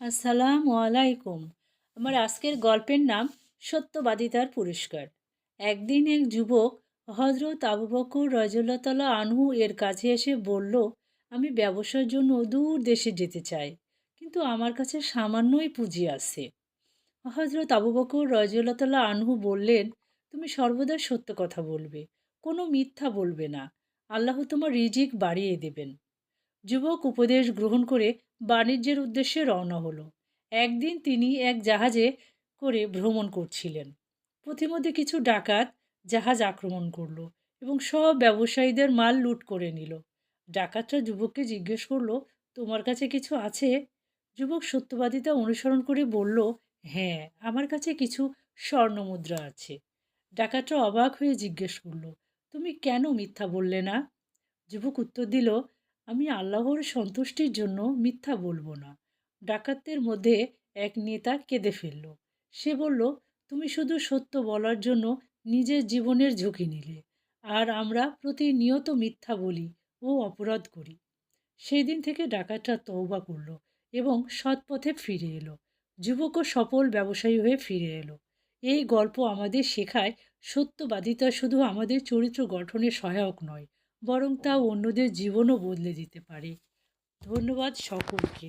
আসসালামু আলাইকুম। আমার আজকের গল্পের নাম সত্যবাদিতার পুরস্কার। একদিন এক যুবক হজরত আবু বকর রজল্লাতলা আনহু এর কাছে এসে বলল, আমি ব্যবসার জন্য দূর দেশে যেতে চাই, কিন্তু আমার কাছে সামান্যই পুঁজি আছে। হজরত আবু বকর রজল্লাতলা আনহু বললেন, তুমি সর্বদা সত্য কথা বলবে, কোনো মিথ্যা বলবে না। আল্লাহ তোমার রিজিক বাড়িয়ে দেবেন। যুবক উপদেশ গ্রহণ করে বাণিজ্যের উদ্দেশ্যে রওনা হলো। একদিন তিনি এক জাহাজে করে ভ্রমণ করছিলেন। পথিমধ্যে কিছু ডাকাত জাহাজ আক্রমণ করল এবং সব ব্যবসায়ীদের মাল লুট করে নিল। ডাকাতরা যুবককে জিজ্ঞেস করল, তোমার কাছে কিছু আছে? যুবক সত্যবাদিতা অনুসরণ করে বলল হ্যাঁ আমার কাছে কিছু স্বর্ণ মুদ্রা আছে। ডাকাতরা অবাক হয়ে জিজ্ঞেস করল, তুমি কেন মিথ্যা বললে না? যুবক উত্তর দিল আমি আল্লাহর সন্তুষ্টির জন্য মিথ্যা বলব না। ডাকাতদের মধ্যে এক নেতা কেঁদে ফেলল। সে বলল, তুমি শুধু সত্য বলার জন্য নিজের জীবনের ঝুঁকি নিলে, আর আমরা প্রতিনিয়ত মিথ্যা বলি ও অপরাধ করি। সেই দিন থেকে ডাকাতরা তওবা করল এবং সৎ পথে ফিরে এলো। যুবকও সফল ব্যবসায়ী হয়ে ফিরে এলো। এই গল্প আমাদের শেখায় সত্যবাদিতা শুধু আমাদের চরিত্র গঠনে সহায়ক নয় বরং তা অন্যদের জীবনও বদলে দিতে পারে। ধন্যবাদ সকলকে।